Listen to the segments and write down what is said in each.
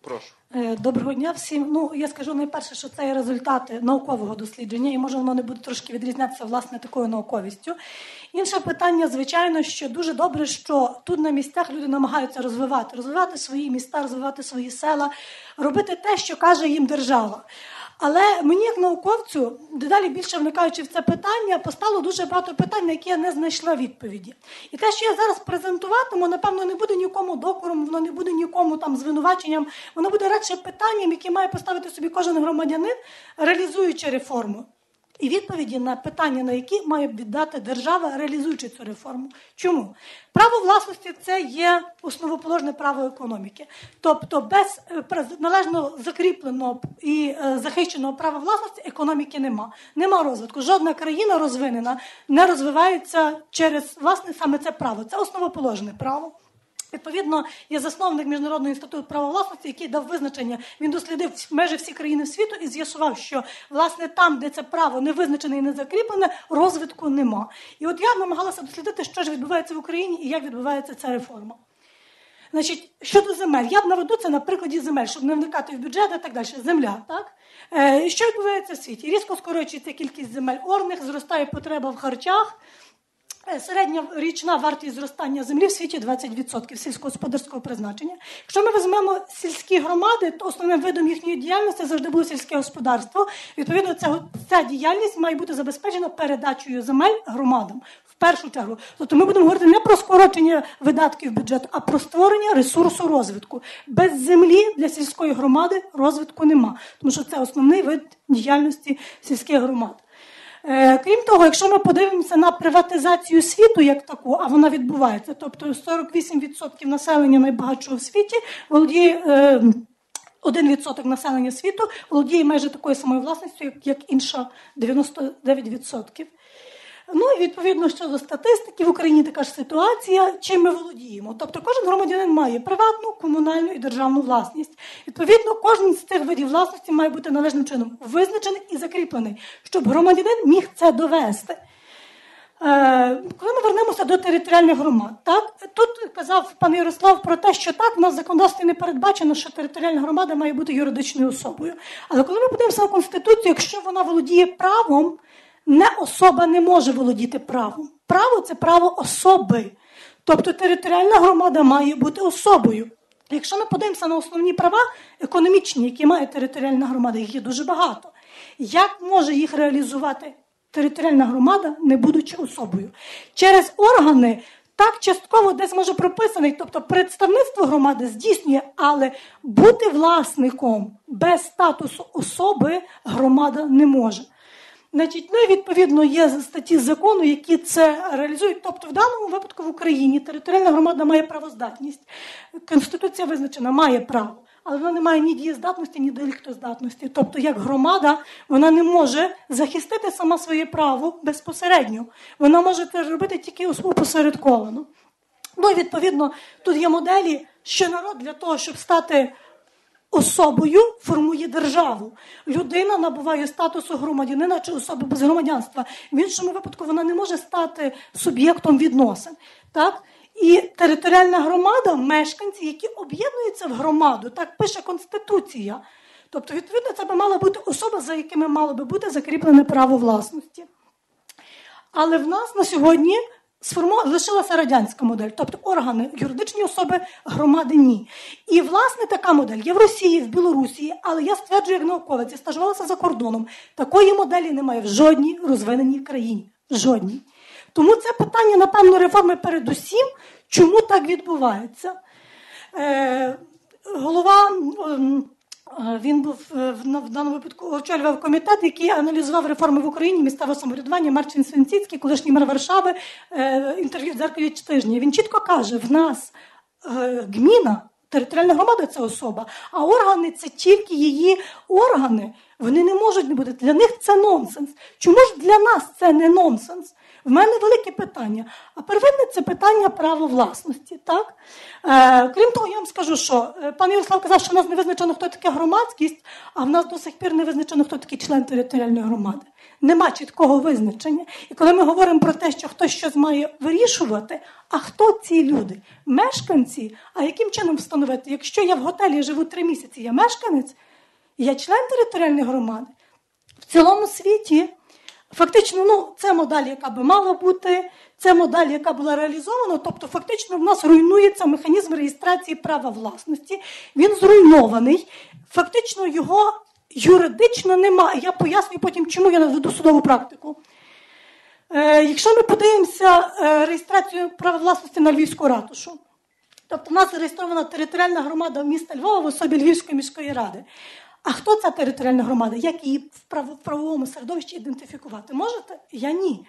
Прошу. Е, Доброго дня всім. Ну я скажу найперше, що це є результати наукового дослідження, і може воно не буде трошки відрізнятися власне такою науковістю. Інше питання, звичайно, що дуже добре, що тут на місцях люди намагаються розвивати, розвивати свої міста, розвивати свої села, робити те, що каже їм держава. Але мені, як науковцю, дедалі більше вникаючи в це питання, постало дуже багато питань, на які я не знайшла відповіді. І те, що я зараз презентуватиму, напевно, не буде нікому докором, воно не буде нікому там звинуваченням, воно буде радше питанням, яке має поставити собі кожен громадянин, реалізуючи реформу. І відповіді на питання, на які має віддати держава, реалізуючи цю реформу. Чому? Право власності це є основоположне право економіки. Тобто, без е, належно закріпленого і е, захищеного права власності економіки нема. Нема розвитку. Жодна країна розвинена не розвивається через власне саме це право. Це основоположне право. Відповідно, є засновник Міжнародного інституту права власності, який дав визначення. Він дослідив майже всі країни світу і з'ясував, що власне там, де це право не визначене і не закріплене, розвитку нема. І от я намагалася дослідити, що ж відбувається в Україні і як відбувається ця реформа. Значить, щодо земель, я б наведу це на прикладі земель, щоб не вникати в бюджет і так далі. Земля, так? Е, що відбувається в світі? Різко скорочується кількість земель орних, зростає потреба в харчах. Е, Середня річна вартість зростання землі в світі 20% сільськогосподарського призначення. Якщо ми візьмемо сільські громади, то основним видом їхньої діяльності завжди було сільське господарство. Відповідно, ця, ця діяльність має бути забезпечена передачею земель громадам. В першу чергу, тобто ми будемо говорити не про скорочення видатків бюджету, а про створення ресурсу розвитку. Без землі для сільської громади розвитку нема, тому що це основний вид діяльності сільських громад. Е, Крім того, якщо ми подивимося на приватизацію світу як таку, а вона відбувається, тобто 48% населення найбагатшого в світі володіє. один 1% населення світу володіє майже такою самою власністю, як інша 99%. Ну і відповідно щодо статистики в Україні така ж ситуація, чим ми володіємо. Тобто кожен громадянин має приватну, комунальну і державну власність. Відповідно, кожен з цих видів власності має бути належним чином визначений і закріплений, щоб громадянин міг це довести. Е, Коли ми вернемося до територіальних громад, так тут казав пан Ярослав про те, що так в нас в законодавстві не передбачено, що територіальна громада має бути юридичною особою. Але коли ми подивимося на конституцію, якщо вона володіє правом, не особа не може володіти правом. Право це право особи. Тобто територіальна громада має бути особою. Якщо ми подивимося на основні права економічні, які має територіальна громада, їх є дуже багато. Як може їх реалізувати територіальна громада, не будучи особою? Через органи так частково десь може прописаний, тобто представництво громади здійснює, але бути власником без статусу особи громада не може. Значить, ну і відповідно є статті закону, які це реалізують. Тобто, в даному випадку в Україні територіальна громада має правоздатність. Конституція визначена має право, але вона не має ні дієздатності, ні деліктоздатності. Тобто, як громада, вона не може захистити сама своє право безпосередньо. Вона може це робити тільки опосередковано. Ну і відповідно, тут є моделі, що народ для того, щоб стати особою формує державу. Людина набуває статусу громадянина чи особи без громадянства. В іншому випадку вона не може стати суб'єктом відносин. Так? І територіальна громада мешканці, які об'єднуються в громаду, так пише Конституція. Тобто, відповідно, це би мала бути особа, за якими мало би бути закріплене право власності. Але в нас на сьогодні сформо... лишилася радянська модель, тобто органи, юридичні особи, громади ні. І власне така модель є в Росії, в Білорусі, але я стверджую, як науковець, я стажувалася за кордоном. Такої моделі немає в жодній розвиненій країні. В жодній. Тому це питання, напевно, реформи передусім, чому так відбувається. Е, голова. Е, Він був е, в даному випадку очолював комітет, який аналізував реформи в Україні місцевого самоврядування Марчин Свинціцький, колишній мер Варшави, е, інтерв'ю в дзеркалі тижні. Він чітко каже: в нас гміна, територіальна громада це особа, а органи це тільки її органи. Вони не можуть не бути. Для них це нонсенс. Чому ж для нас це не нонсенс? В мене велике питання. А первинне це питання права власності. Так? Е, Крім того, я вам скажу, що е, пан Ярослав казав, що в нас не визначено, хто таке громадськість, а в нас до сих пір не визначено, хто такий член територіальної громади. Нема чіткого визначення. І коли ми говоримо про те, що хтось щось має вирішувати, а хто ці люди? Мешканці? А яким чином встановити? Якщо я в готелі живу три місяці, я мешканець, я член територіальної громади. В цілому світі фактично ну, це модель, яка би мала бути, це модель, яка була реалізована. Тобто, фактично, в нас руйнується механізм реєстрації права власності. Він зруйнований. Фактично, його юридично немає. Я пояснюю потім, чому я наведу судову практику. Е, Якщо ми подивимося е, реєстрацію права власності на Львівську ратушу, тобто в нас зареєстрована територіальна громада міста Львова в особі Львівської міської ради. А хто ця територіальна громада? Як її в правовому середовищі ідентифікувати? Можете? Я ні.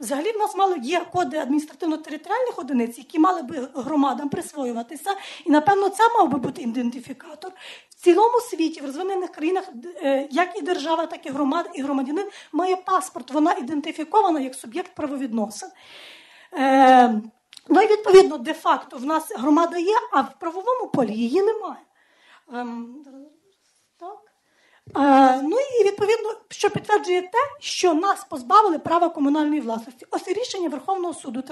Взагалі, в нас мало є коди адміністративно-територіальних одиниць, які мали би громадам присвоюватися, і напевно це мав би бути ідентифікатор. В цілому світі, в розвинених країнах, е, як і держава, так і громада, і громадянин має паспорт. Вона ідентифікована як суб'єкт правовідносин. Е, Ну і відповідно, де-факто в нас громада є, а в правовому полі її немає. Е, ну і відповідно, що підтверджує те, що нас позбавили права комунальної власності. Ось рішення Верховного суду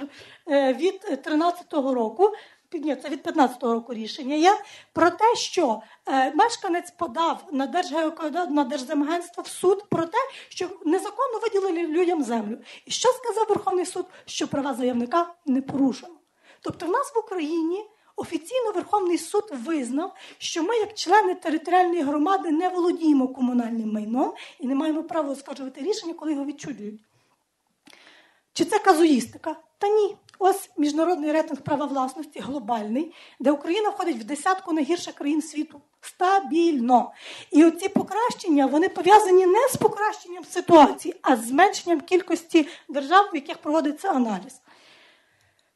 е, від 2013 року. Ні, це від 15-го року рішення є про те, що е, мешканець подав на Держгеокодат, на Держземагентство в суд про те, що незаконно виділили людям землю. І що сказав Верховний суд? Що права заявника не порушено. Тобто, в нас в Україні офіційно Верховний суд визнав, що ми, як члени територіальної громади, не володіємо комунальним майном і не маємо права оскаржувати рішення, коли його відчуджують. Чи це казуїстика? Та ні. Ось міжнародний рейтинг права власності глобальний, де Україна входить в десятку найгірших країн світу. Стабільно. І оці покращення вони пов'язані не з покращенням ситуації, а з зменшенням кількості держав, в яких проводиться аналіз.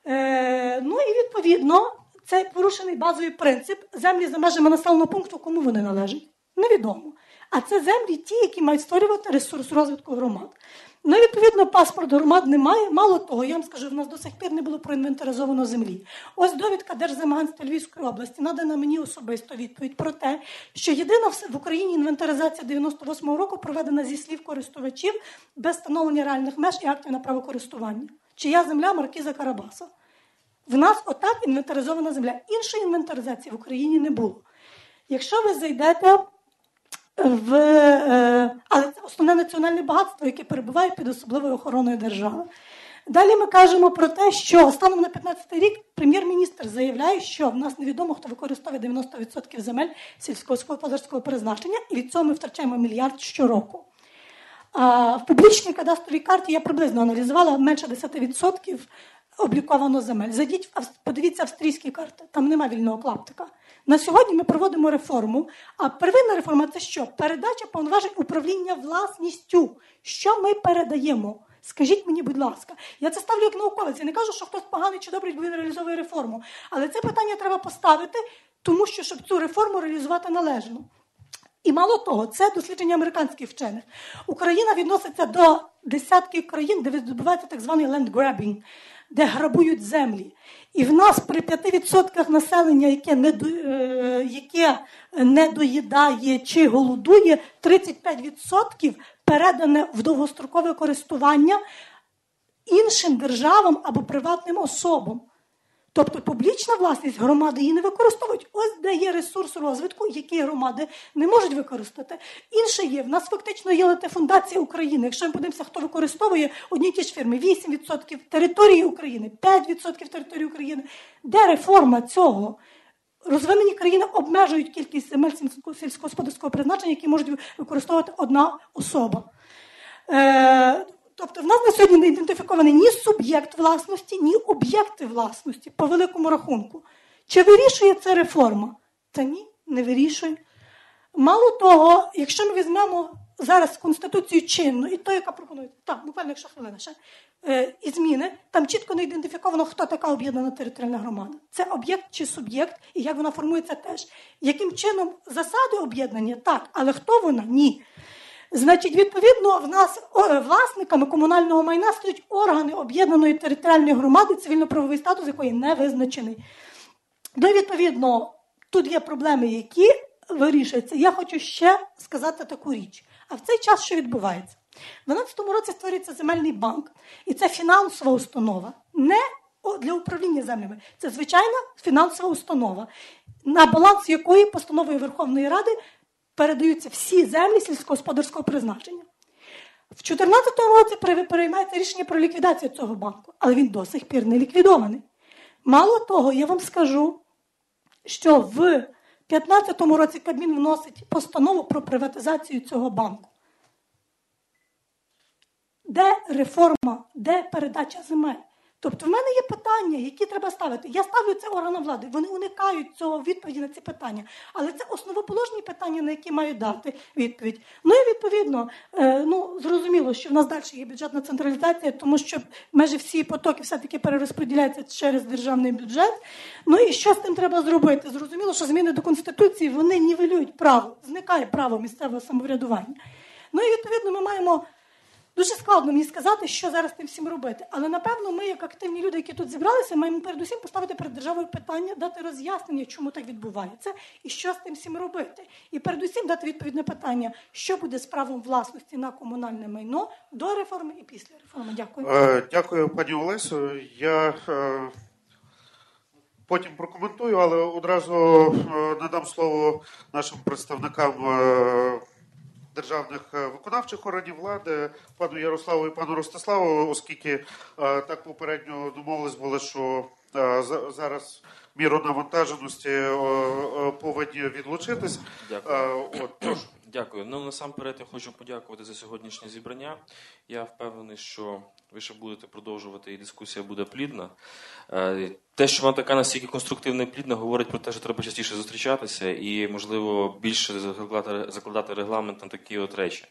Е, Ну і відповідно, цей порушений базовий принцип землі за межами населеного пункту, кому вони належать? Невідомо. А це землі ті, які мають створювати ресурс розвитку громад. Ну, відповідно, паспорт громад немає. Мало того, я вам скажу, в нас до сих пір не було проінвентаризовано землі. Ось довідка Держземагентства Львівської області надана мені особисто відповідь про те, що єдина в Україні інвентаризація 98-го року проведена зі слів користувачів без встановлення реальних меж і актів на право користування. Чия земля Маркіза Карабаса. В нас отак інвентаризована земля. Іншої інвентаризації в Україні не було. Якщо ви зайдете в е, але це основне національне багатство, яке перебуває під особливою охороною держави. Далі ми кажемо про те, що станом на 15 рік прем'єр-міністр заявляє, що в нас невідомо, хто використовує 90% земель сільськогосподарського призначення, і від цього ми втрачаємо мільярд щороку. А в публічній кадастровій карті я приблизно аналізувала менше 10% обліковано земель. Зайдіть, подивіться австрійські карти, там нема вільного клаптика. На сьогодні ми проводимо реформу. А первинна реформа це що? Передача повноважень управління власністю. Що ми передаємо? Скажіть мені, будь ласка, я це ставлю як науковець. Я не кажу, що хтось поганий чи добрий, бо він реалізовує реформу. Але це питання треба поставити, тому що щоб цю реформу реалізувати належно. І мало того, це дослідження американських вчених. Україна відноситься до десятків країн, де відбувається так званий land-grabbing, де грабують землі. І в нас при 5% населення, яке не е, яке не доїдає чи голодує, 35% передане в довгострокове користування іншим державам або приватним особам. Тобто публічна власність громади її не використовують. Ось де є ресурс розвитку, який громади не можуть використати. Інше є, в нас фактично є фундація України. Якщо ми подивимося, хто використовує одні ті ж фірми, 8% території України, 5% території України. Де реформа цього? Розвинені країни обмежують кількість земель сільськогосподарського призначення, які можуть використовувати одна особа. Тобто в нас на сьогодні не ідентифікований ні суб'єкт власності, ні об'єкти власності по великому рахунку. Чи вирішує це реформа? Та ні, не вирішує. Мало того, якщо ми візьмемо зараз Конституцію чинну, і то, яка пропонується, так, буквально якщо хвилина ще, е, і зміни, там чітко не ідентифіковано, хто така об'єднана територіальна громада. Це об'єкт чи суб'єкт, і як вона формується теж. Яким чином засади об'єднання? Так, але хто вона? Ні. Значить, відповідно, в нас власниками комунального майна стають органи об'єднаної територіальної громади, цивільно-правовий статус якої не визначений. Ну відповідно, тут є проблеми, які вирішуються. Я хочу ще сказати таку річ. А в цей час що відбувається? В 2012 році створюється земельний банк, і це фінансова установа, не для управління землями. Це звичайна фінансова установа, на баланс якої постановою Верховної Ради передаються всі землі сільськогосподарського призначення. В 2014 році при- приймається рішення про ліквідацію цього банку, але він до сих пір не ліквідований. Мало того, я вам скажу, що в 2015 році Кабмін вносить постанову про приватизацію цього банку. Де реформа, де передача земель? Тобто в мене є питання, які треба ставити. Я ставлю це органам влади. Вони уникають цього відповіді на ці питання. Але це основоположні питання, на які мають дати відповідь. Ну і відповідно, е, ну зрозуміло, що в нас далі є бюджетна централізація, тому що майже всі потоки все-таки перерозподіляються через державний бюджет. Ну і що з тим треба зробити? Зрозуміло, що зміни до конституції вони нівелюють право, зникає право місцевого самоврядування. Ну і відповідно ми маємо. Дуже складно мені сказати, що зараз тим всім робити. Але напевно, ми, як активні люди, які тут зібралися, маємо передусім поставити перед державою питання, дати роз'яснення, чому так відбувається, і що з тим всім робити. І передусім дати відповідне питання, що буде з правом власності на комунальне майно до реформи і після реформи. Дякую. Е, Дякую, пані Олесю. Я е, потім прокоментую, але одразу е, надам слово нашим представникам державних е, виконавчих органів влади, пану Ярославу і пану Ростиславу, оскільки е, так попередньо домовились були, що е, за- зараз міру навантаженості повинні відлучитись. Дякую. От. Дякую. Ну насамперед я хочу подякувати за сьогоднішнє зібрання. Я впевнений, що ви ще будете продовжувати і дискусія буде плідна. Е, Те, що вона така настільки конструктивна і плідна, говорить про те, що треба частіше зустрічатися і, можливо, більше закладати, закладати регламент на такі от речі.